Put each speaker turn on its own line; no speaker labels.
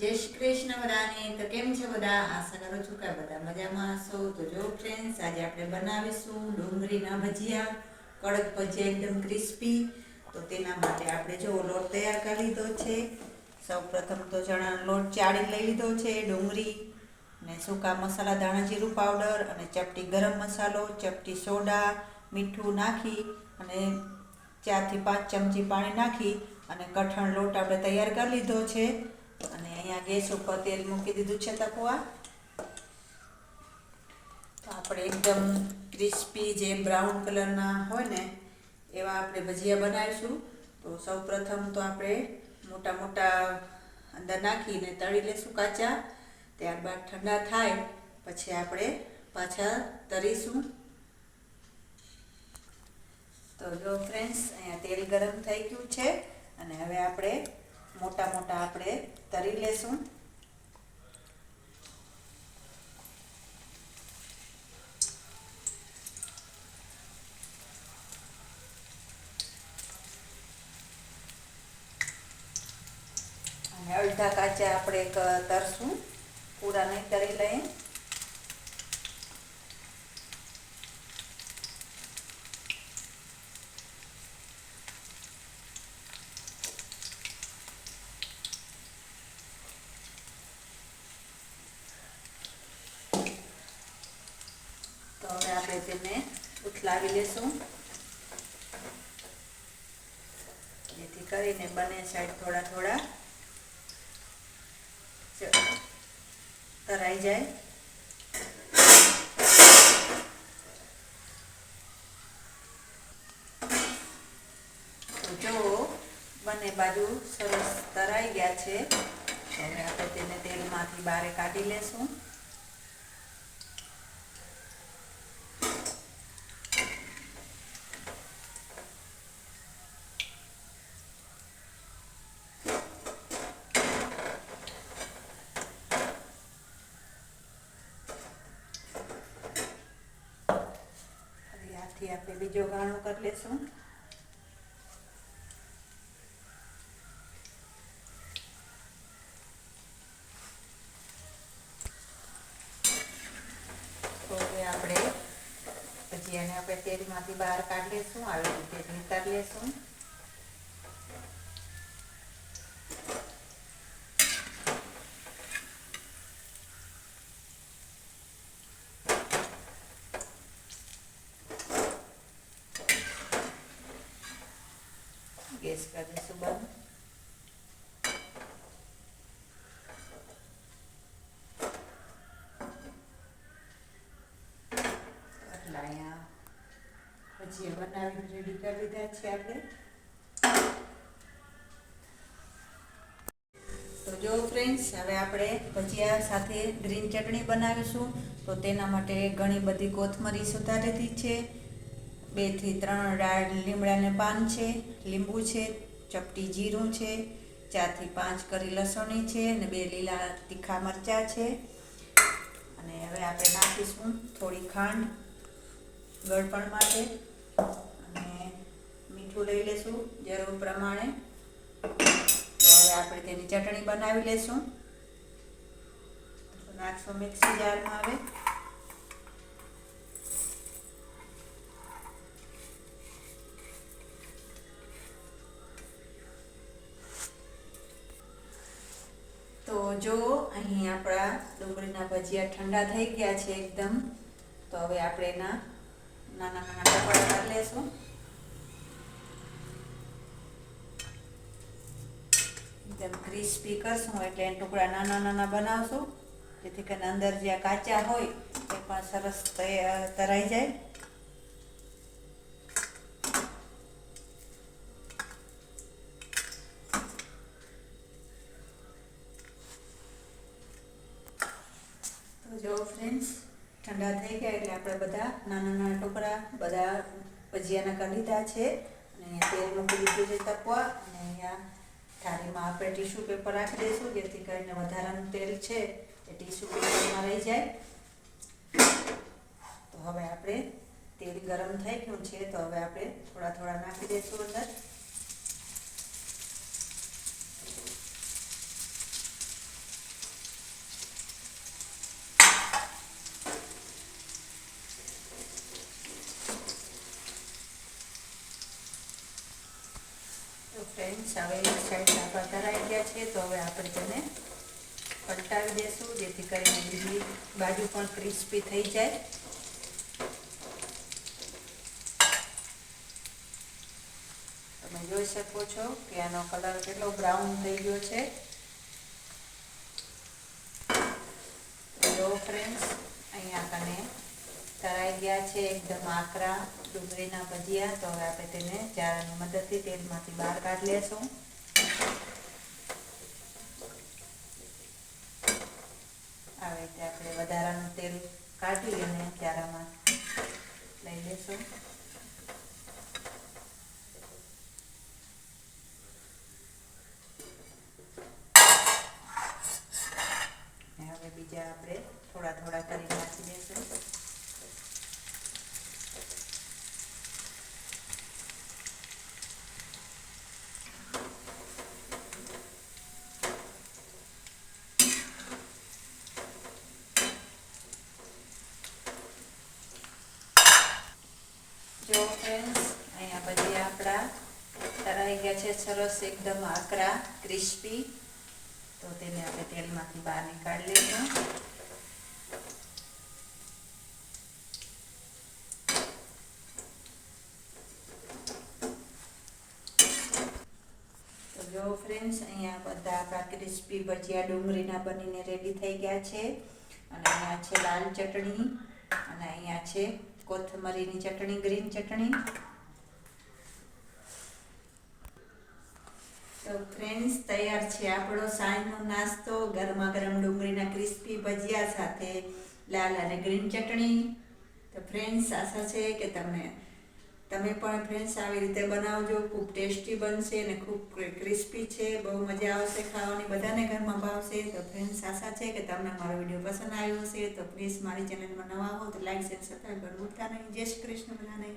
જય શ્રી કૃષ્ણ બધાને. તો કેમ છે બધા? આશા કરું છું કે બધા મજામાં હશો. તો જો ફ્રેન્ડ્સ આજે આપણે બનાવીશું ડુંગળીના ભજીયા, કડક ભજીયા એકદમ ક્રિસ્પી તો તેના માટે આપણે જો લોટ તૈયાર કરી લીધો છે. સૌ પ્રથમ તો ચણાનો લોટ ચાળી લઈ લીધો છે ડુંગળી ને સૂકા મસાલા ધાણા જીરું પાવડર અને ચપટી ગરમ મસાલો, ચપટી સોડા, મીઠું નાખી અને ચારથી પાંચ ચમચી પાણી નાખી અને કઠણ લોટ આપણે તૈયાર કરી લીધો છે. અહીંયા ગેસ ઉપર તેલ મૂકી દીધું છે તપવા તો આપણે એકદમ ક્રિસ્પી જે બ્રાઉન કલરના હોય ને, એવા આપણે ભજીયા બનાવીશું. તો સૌ પ્રથમ તો આપણે મોટા મોટા અંદર નાખીને તળી લેશું કાચા. ત્યારબાદ ઠંડા થાય, પછી આપણે પાછા તરીશું. તો જો ફ્રેન્ડ્સ, અહીંયા તેલ ગરમ થઈ ગયું છે. અને હવે આપણે મોટા મોટા આપણે તરી લેશું. અને અડધા કાચા આપણે એક તરશું. પૂરા નહીં તરી લઈએ તો હવે તેને ઉથલાવી લેશું. જેથી કરીને બંને સાઈડ થોડા થોડા. તરાઈ જાય. જો, બંને બાજુ સરસ તરાઈ ગયા છે. તો હવે આપણે તેને તેલમાંથી બહાર કાઢી લેશું. હવે આપણે બીજો ગાણો કરી લેશું. તો હવે આપણે પછી એને આપણે તેલમાંથી બહાર કાઢી લેશું, આવી રીતે નિતાર લેશું. બંધ એટલે અહીંયા ભજીયા બનાવીને રેડી કરી લીધા છે આપણે તો જો ફ્રેન્ડ્સ હવે આપણે ભજીયા સાથે ગ્રીન ચટણી બનાવીશું. તો તેના માટે ઘણી બધી કોથમરી સુધારેલી છે. બેથી ત્રણ રાડ લીમડાને પાન છે. લીંબુ છે, ચપટી જીરું છે, ચારથી પાંચ કરી લસણી છે અને બે લીલા તીખા મરચાં છે. અને હવે આપણે નાખીશું થોડી ખાંડ ગળપણ માટે. અને મીઠું લઈ લેશું જરૂર પ્રમાણે. તો હવે આપણે તેની ચટણી બનાવી લેશું. નાખશું મિક્સી જારમાં હવે. જો અહીં આપણા ડુંગળીના ભજીયા ઠંડા થઈ ગયા છે એકદમ, તો હવે આપણે એના નાના નાના ટુકડા કરી લેશું. એકદમ ક્રિસ્પી કરશું, એટલે એના ટુકડા નાના નાના બનાવશું, જેથી કરીને અંદર જે આ કાચા હોય, એ પણ સરસ તરાઈ જાય તો જો ફ્રેન્ડ્સ ઠંડા થઈ ગયા એટલે આપણે બધા નાના નાના ટુકડા, બધા ભજીયાના કરી લીધા છે. અને તેલ મૂકી દીધું છે તપવા. અને અહીંયા થાળીમાં આપણે ટીશ્યુ પેપર રાખી દઈશું, જેથી કરીને વધારાનું તેલ છે એ ટીશ્યુ પેપરમાં રહી જાય. તો હવે આપણે તેલ ગરમ થઈ ગયું છે, તો હવે આપણે થોડા થોડા નાખી દઈશું અંદર. ફ્રેન્ડ્સ હવે એક સાઈડ આપણા કરાઈ ગયા છે તો હવે આપણે તેને પલટાવી દેશું, જેથી કરીને બીજી બાજુ પણ ક્રિસ્પી થઈ જાય. તમે જોઈ શકો છો કે આનો કલર કેટલો બ્રાઉન થઈ ગયો છે. જો ફ્રેન્ડ્સ ગયા છે એકદમ આકરા, ડુંગળીના ભજીયા. તો હવે આપણે તેને ચારાની મદદથી તેલમાંથી બહાર કાઢી લેશું. આવી રીતે આપણે વધારાનું તેલ કાઢી અને ચારામાં લઈ લેશું. હવે બીજા આપણે થોડા થોડા કરી નાખી દઈશું જો ફ્રેન્ડ્સ અહીંયા બધી આપણા તરાઈ ગયા છે, સરસ એકદમ આકરા, ક્રિસ્પી. તો તેને આપણે તેલમાંથી બહાર નીકાળી લઈશું. તો જો ફ્રેન્ડ્સ અહીંયા બધા આપણા ક્રિસ્પી ભજીયા ડુંગળીના બનીને રેડી થઈ ગયા છે. અને અહીંયા છે લાલ ચટણી, અને અહીંયા છે કોથમરીની ચટણી, ગ્રીન ચટણી. તો ફ્રેન્ડ્સ તૈયાર છે આપણો સાંજનો નાસ્તો. ગરમા ગરમ ડુંગળીના ક્રિસ્પી ભજીયા સાથે લાલ અને ગ્રીન ચટણી. તો ફ્રેન્ડ્સ આશા છે કે તમને તમે પણ ફ્રેન્ડ્સ આવી રીતે બનાવજો. ખૂબ ટેસ્ટી બનશે અને ખૂબ ક્રિસ્પી છે. બહુ મજા આવશે ખાવાની. બધાને ઘરમાં ભાવશે તો ફ્રેન્ડ્સ આશા છે કે તમને મારો વીડિયો પસંદ આવ્યો હશે. તો પ્લીઝ મારી ચેનલમાં નવા હો તો લાઈક શેર સબસ્ક્રાઈબ કરવું ભૂલતા નહીં. જય શ્રી કૃષ્ણ બધાને.